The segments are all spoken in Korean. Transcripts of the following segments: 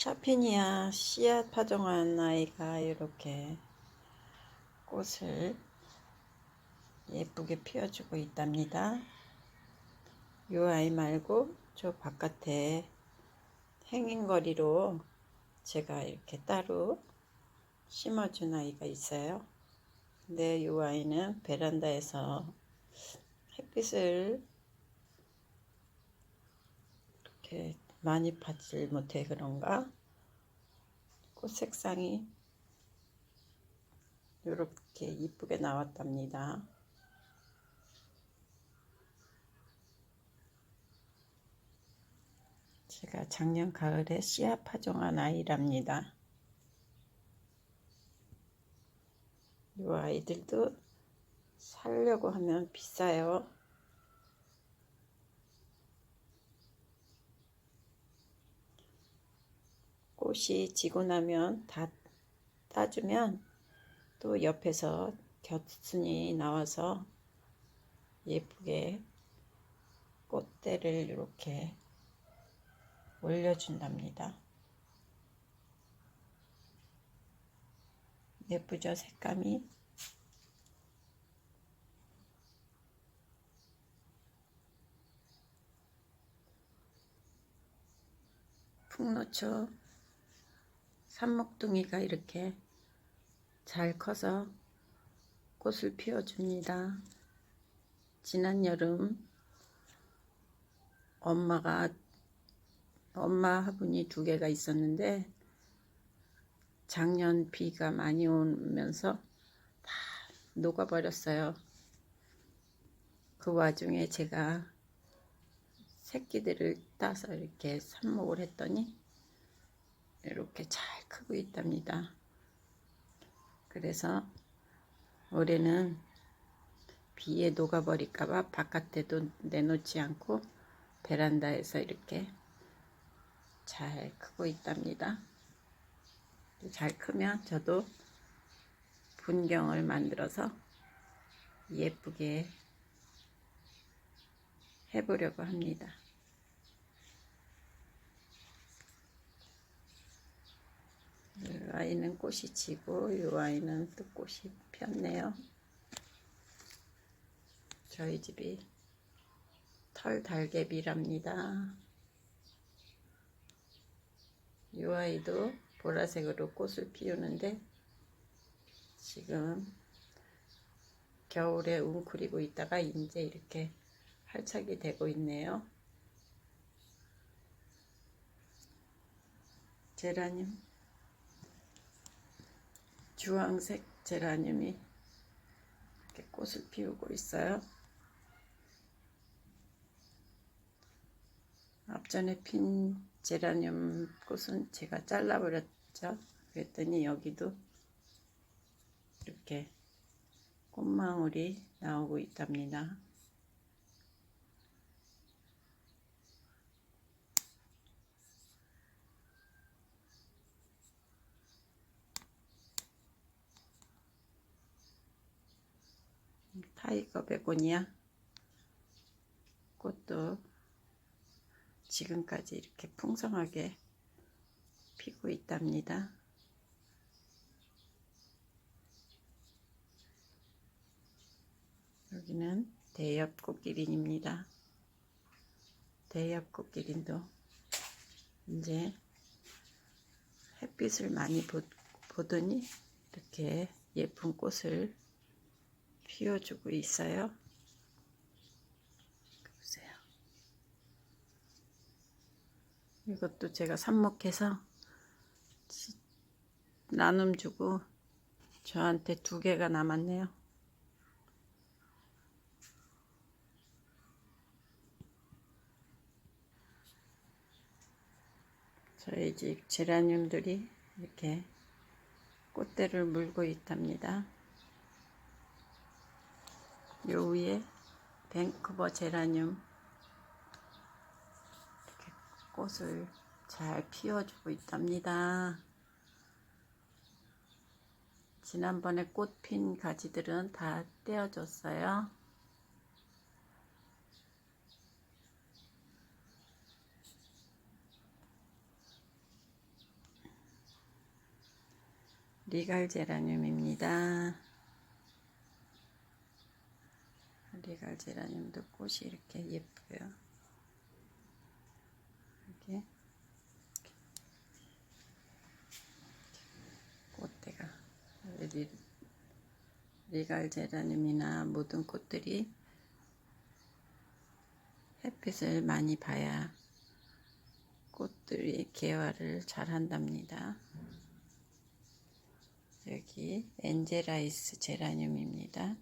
샤피니아 씨앗 파종한 아이가 이렇게 꽃을 예쁘게 피워주고 있답니다. 이 아이 말고 저 바깥에 행인거리로 제가 이렇게 따로 심어준 아이가 있어요. 근데 이 아이는 베란다에서 햇빛을 이렇게 많이 받지 못해 그런가? 꽃 색상이 이렇게 이쁘게 나왔답니다. 제가 작년 가을에 씨앗 파종한 아이랍니다. 이 아이들도 살려고 하면 비싸요. 꽃이 지고 나면 다 따주면 또 옆에서 겨순이 나와서 예쁘게 꽃대를 이렇게 올려준답니다. 예쁘죠 색감이 풍노초 산목둥이가 이렇게 잘 커서 꽃을 피워줍니다. 지난 여름 엄마가 엄마 화분이 두 개가 있었는데 작년 비가 많이 오면서 다 녹아버렸어요. 그 와중에 제가 새끼들을 따서 이렇게 삽목을 했더니 이렇게 잘 크고 있답니다. 그래서 올해는 비에 녹아버릴까봐 바깥에도 내놓지 않고 베란다에서 이렇게 잘 크고 있답니다. 잘 크면 저도 분경을 만들어서 예쁘게 해보려고 합니다. 이 아이는 꽃이 지고 이 아이는 또 꽃이 폈네요. 저희 집이 털 달개비랍니다. 이 아이도 보라색으로 꽃을 피우는데 지금 겨울에 웅크리고 있다가 이제 이렇게 활착이 되고 있네요. 제라늄 주황색 제라늄이 이렇게 꽃을 피우고 있어요. 앞전에 핀 제라늄 꽃은 제가 잘라버렸죠. 그랬더니 여기도 이렇게 꽃망울이 나오고 있답니다. 타이거 베고니아 꽃도 지금까지 이렇게 풍성하게 피고 있답니다. 여기는 대엽 꽃기린입니다. 대엽 꽃기린도 이제 햇빛을 많이 보, 보더니 이렇게 예쁜 꽃을 피워주고 있어요. 보세요. 이것도 제가 삽목해서 나눔 주고 저한테 두 개가 남았네요. 저희 집 제라늄들이 이렇게 꽃대를 물고 있답니다. 요 위에 밴쿠버 제라늄 이렇게 꽃을 잘 피워주고 있답니다. 지난번에 꽃 핀 가지들은 다 떼어줬어요. 리갈 제라늄입니다. 리갈 제라늄도 꽃이 이렇게 예뻐요. 이렇게 꽃대가 리, 리갈 제라늄이나 모든 꽃들이 햇빛을 많이 봐야 꽃들이 개화를 잘 한답니다. 여기 엔젤라이스 제라늄입니다.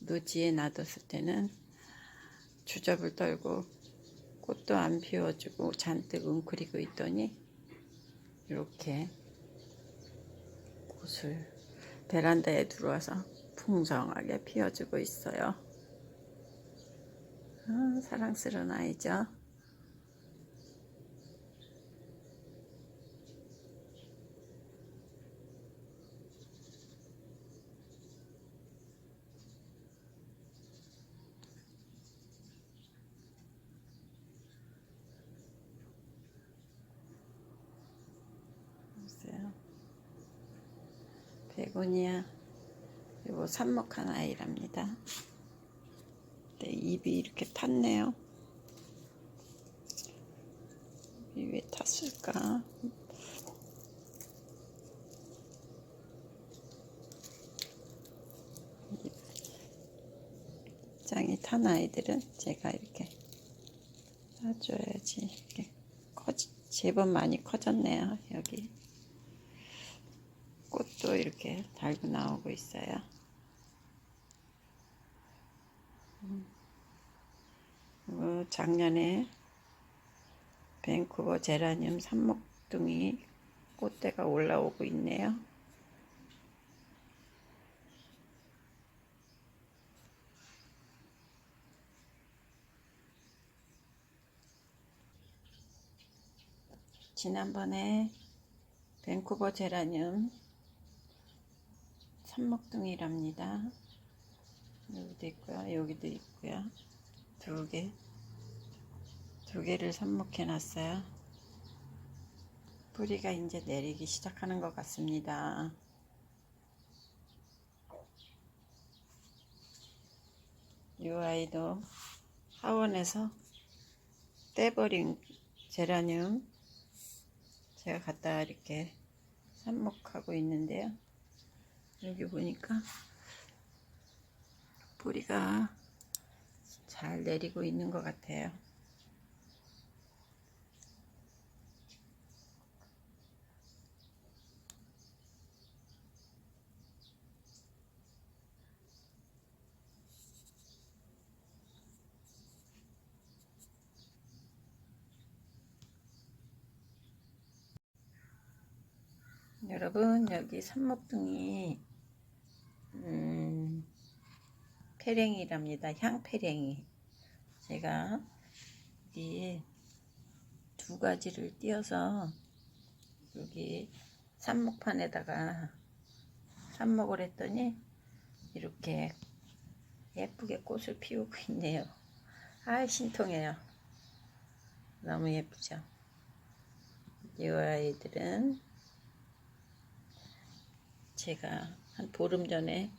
노지에 놔뒀을 때는 주접을 떨고 꽃도 안 피워주고 잔뜩 웅크리고 있더니 이렇게 꽃을 베란다에 들어와서 풍성하게 피워주고 있어요. 아, 사랑스러운 아이죠. 보세요. 베고니아 이거 삽목한 아이랍니다. 네, 입이 이렇게 탔네요. 입이 왜 탔을까? 입장이 탄 아이들은 제가 이렇게 놔줘야지. 이렇게 커지, 제법 많이 커졌네요. 여기 꽃도 이렇게 달고 나오고 있어요. 그리고 작년에 밴쿠버 제라늄 삽목둥이 꽃대가 올라오고 있네요. 지난번에 밴쿠버 제라늄 삽목둥이랍니다. 여기도 있고요. 여기도 있고요. 두 개. 두 개를 삽목해 놨어요. 뿌리가 이제 내리기 시작하는 것 같습니다. 이 아이도 하원에서 떼버린 제라늄 제가 갖다가 이렇게 삽목하고 있는데요. 여기 보니까 뿌리가 잘 내리고 있는 것 같아요. 여러분 여기 산목둥이 페랭이랍니다. 향페랭이. 제가 여기 두 가지를 띄어서 여기 삽목판에다가 삽목을 했더니 이렇게 예쁘게 꽃을 피우고 있네요. 아 신통해요. 너무 예쁘죠? 이 아이들은 제가 한 보름 전에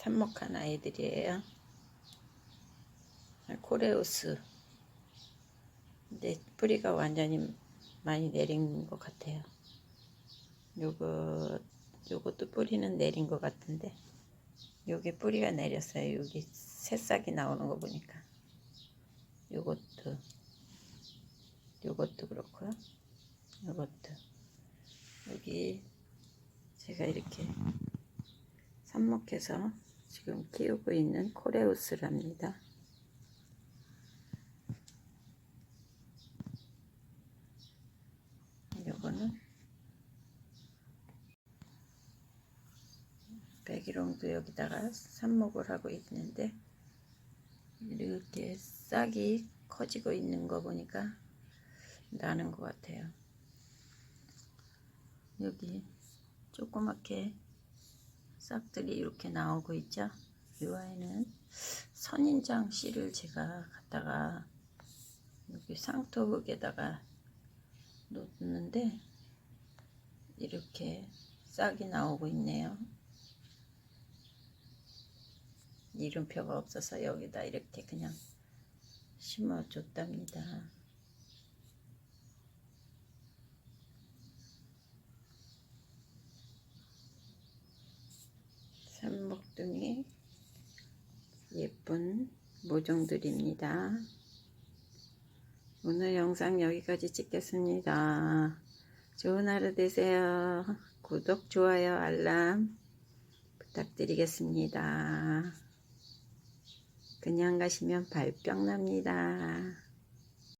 삽목한 아이들이에요. 코레우스. 근데 뿌리가 완전히 많이 내린 것 같아요. 요거, 요것도 뿌리는 내린 것 같은데, 요게 뿌리가 내렸어요. 여기 새싹이 나오는 거 보니까. 요것도, 요것도 그렇고요. 요것도. 여기 제가 이렇게 삽목해서 지금 키우고 있는 코레우스랍니다. 요거는 백일홍도 여기다가 삽목을 하고 있는데 이렇게 싹이 커지고 있는 거 보니까 나는 것 같아요. 여기 조그맣게 싹들이 이렇게 나오고 있죠. 이 아이는 선인장 씨를 제가 갖다가 여기 상토흙에다가 놓는데 이렇게 싹이 나오고 있네요. 이름표가 없어서 여기다 이렇게 그냥 심어줬답니다. 산목둥이 예쁜 모종들입니다. 오늘 영상 여기까지 찍겠습니다. 좋은 하루 되세요. 구독, 좋아요, 알람 부탁드리겠습니다. 그냥 가시면 발병 납니다.